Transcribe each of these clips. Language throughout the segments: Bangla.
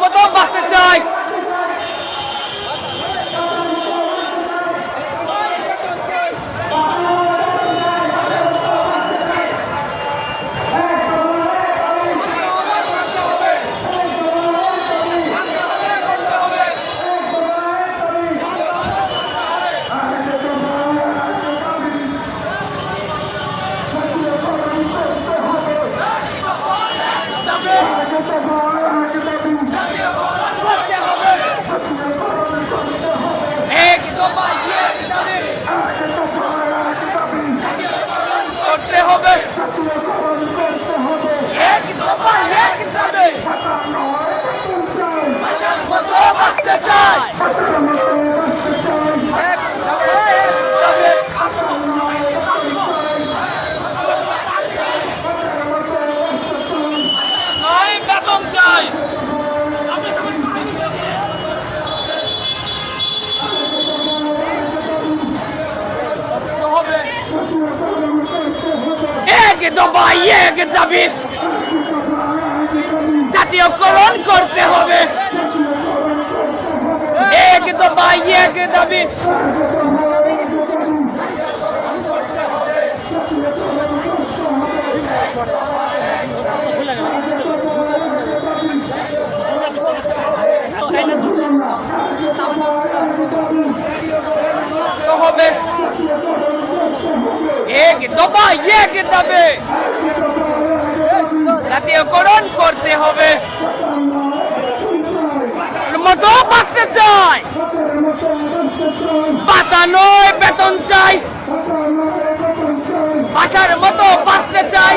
মতো বাঁচতে চাই এক দফা এক দাবি করতে হবে এক দফা এক দাবি মতো বাঁচতে চাই এক দফা এক দাবি নয় বেতন চাই হবে এক দফা এক দাবি জাতীয়করণ করতে হবে। হবে। এক দফা এক দাবি। জাতীয়করণ করতে হবে। মতো বাঁচতে চাই পাতা নয় বেতন চাই। বাঁচার মতো বাঁচতে চাই।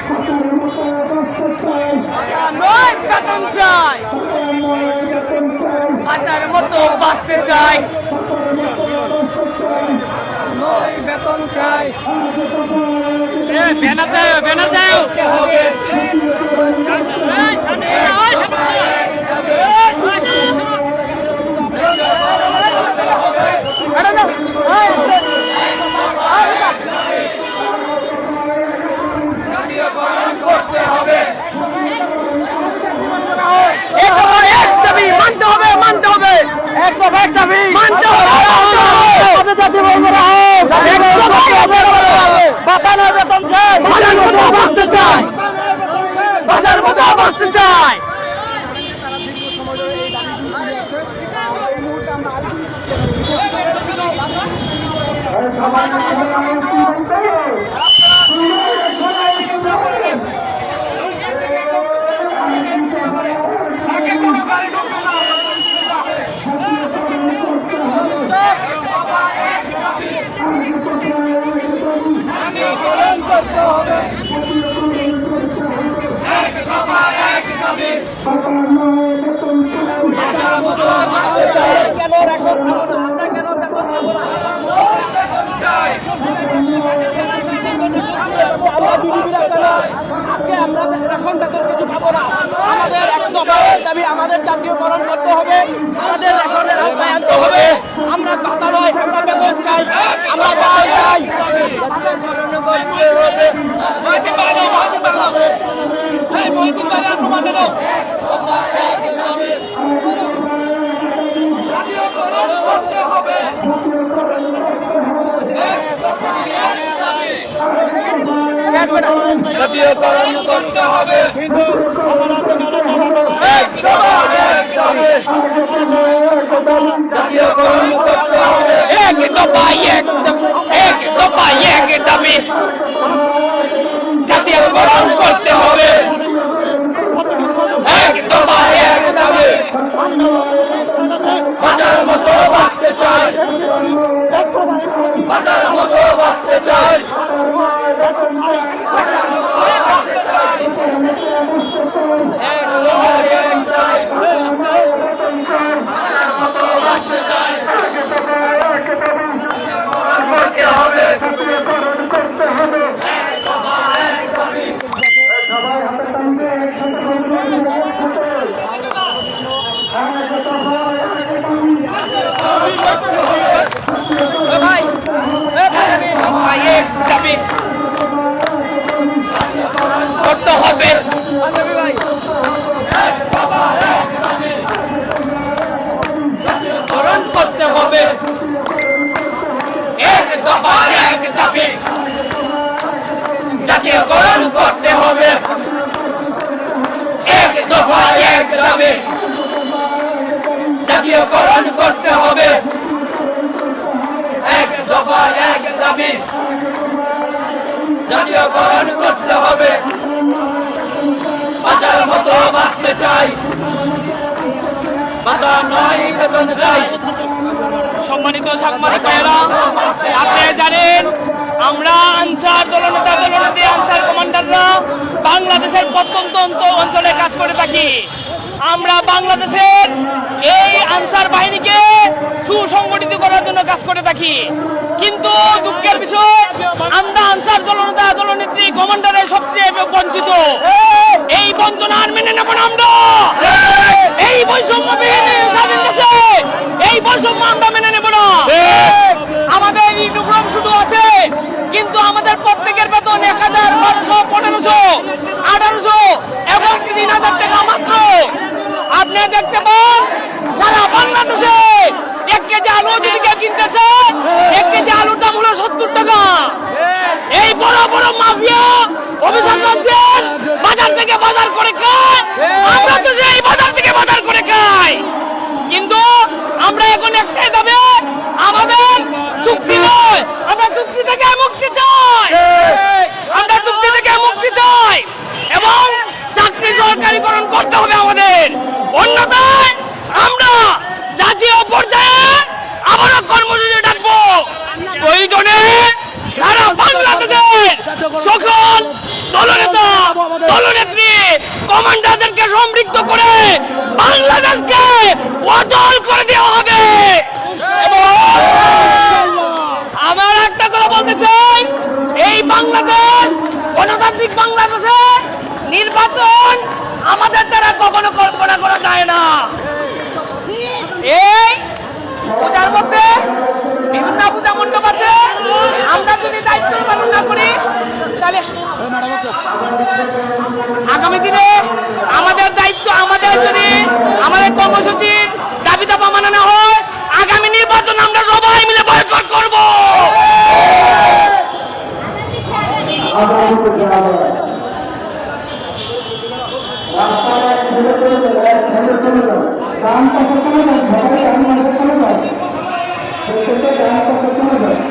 চাই বাঁচার মতো বাঁচতে চাই। নয় বেতন চাই। ব্যানার দাও ব্যানার হবে করতে হবে এক দফা এক দাবি মানতে হবে মানতে হবে এক দফা এক দাবি মানতে হবে মানতে হবে বাতানোর বেতন চাই বাজার মতো বাঁচতে চাই বাজার মতো বাঁচতে চাই কেন রেশন আমরা কেন বেতন পাবো না আমরা বিডিবিরা কেন আজকে আমরা রেশন বেতন কিছু পাবো না আমাদের একদম দাবি, আমাদের জাতীয়করণ করতে হবে, আমাদের রেশনের আনতে হবে। আমরা ভাতা নয় আমরা বেতন চাই, আমরা বেতন চাই। জাতীয়করণ করতে হবে। জাতীয়করণ করতে হবে। কিন্তু জাতীয়করণ করতে হবে। করতে হবে। বাজার মতো বাঁচতে চাই। বরণ করতে হবে। বাঁচার মতো বাঁচতে চাই। বাধা নয় বেতন যাই সম্মানিত সাংবাদিক আপনারা জানেন আমরা আনসার দলনেতা দলনেতা আনসার কমান্ডাররা বাংলাদেশের প্রত্যন্ত অঞ্চলে কাজ করে থাকি। আমরা বাংলাদেশের এই আনসার সুসংগঠিত করার জন্য কাজ করে থাকি। কিন্তু দুঃখের বিষয়, আমরা আনসার দলনেতা দলনেত্রী কমান্ডারের সবচেয়ে বঞ্চিত। এই বঞ্চনা আর মেনে নেব না আমরা। এই বৈষম্য স্বাধীন দেশে, এই বৈষম্য আমরা মেনে নেব না। আমাদের ইউনিফর্ম শুধু আছে, কিন্তু আমাদের প্রত্যেকের বেতন এক হাজার বারোশো, পনেরোশো, আঠারোশো কেউ এক কেজি আলুটা দাম সত্তর টাকা। এই বড় বড় মাফিয়া অভিযোগ বাজার থেকে বাজার করে খায়। আমরা তো এই বাজার থেকে বাজার করে খাই। কিন্তু আমরা এখন একটাই দাবি, আমাদের চুক্তি নয় আমরা চুক্তি থেকে মুক্তি চাই আমরা চুক্তি থেকে মুক্তি চাই এবং চাকরি সরকারিকরণ করতে হবে আমাদের অন্যথায় আমরা জাতীয় পর্যায়ে আবারও কর্মসূচি ডাকবো প্রয়োজনে সারা বাংলাদেশের সকল দলনেতা দলনেত্রী কমান্ডারদেরকে সম্পৃক্ত করে বাংলাদেশকে অচল করে দেওয়া হবে এবং আমার একটা কথা বলতে চাই এই বাংলাদেশ গণতান্ত্রিক বাংলাদেশে নির্বাচন আমাদের দ্বারা কখনো কল্পনা করা যায় না। এই পূজার মধ্যে বিভিন্ন পূজা মণ্ডপ আছে। আমরা যদি দায়িত্ব পালন না করি, তাহলে আগামী দিনে আমাদের দায়িত্ব আমাদের যদি আমাদের কর্মসূচির দাবি দাবা মানা না হয়, আগামী নির্বাচন আমরা সবাই মিলে বয়কট করব। রাস্তায় ডান পাশে চলে যাবে সবাই গান পাশে চলে যাবে প্রত্যেকে ডান পাশে চলে যাবে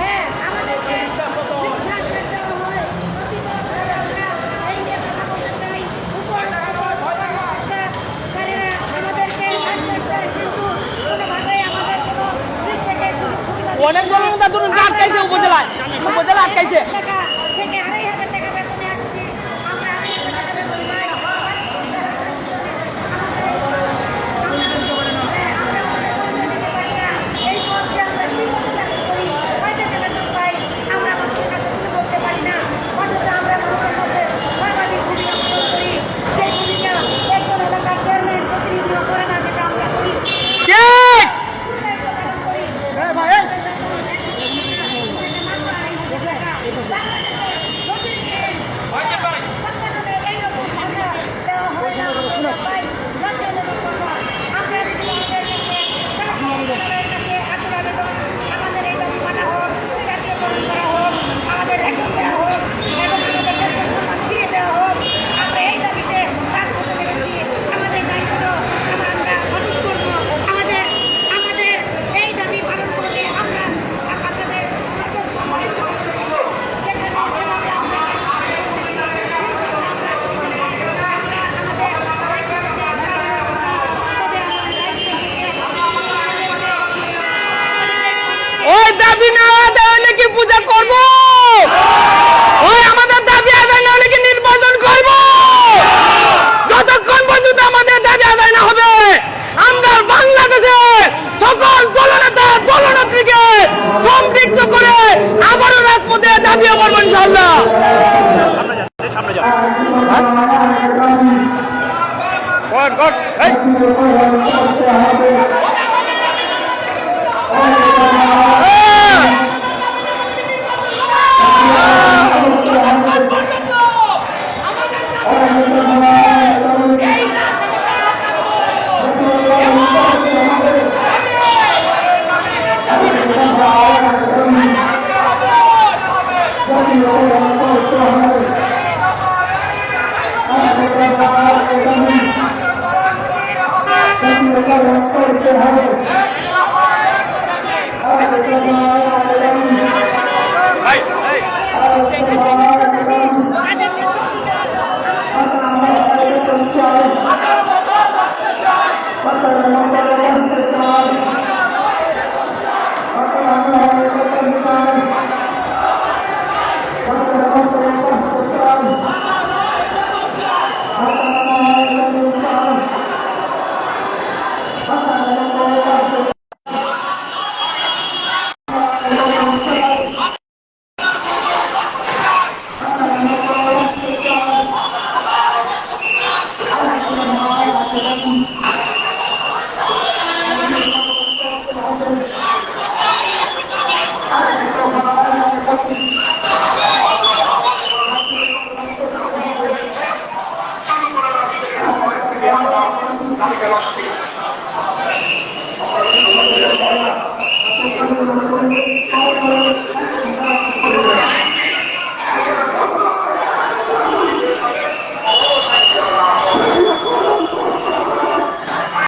আটকাইছে করতে হবে।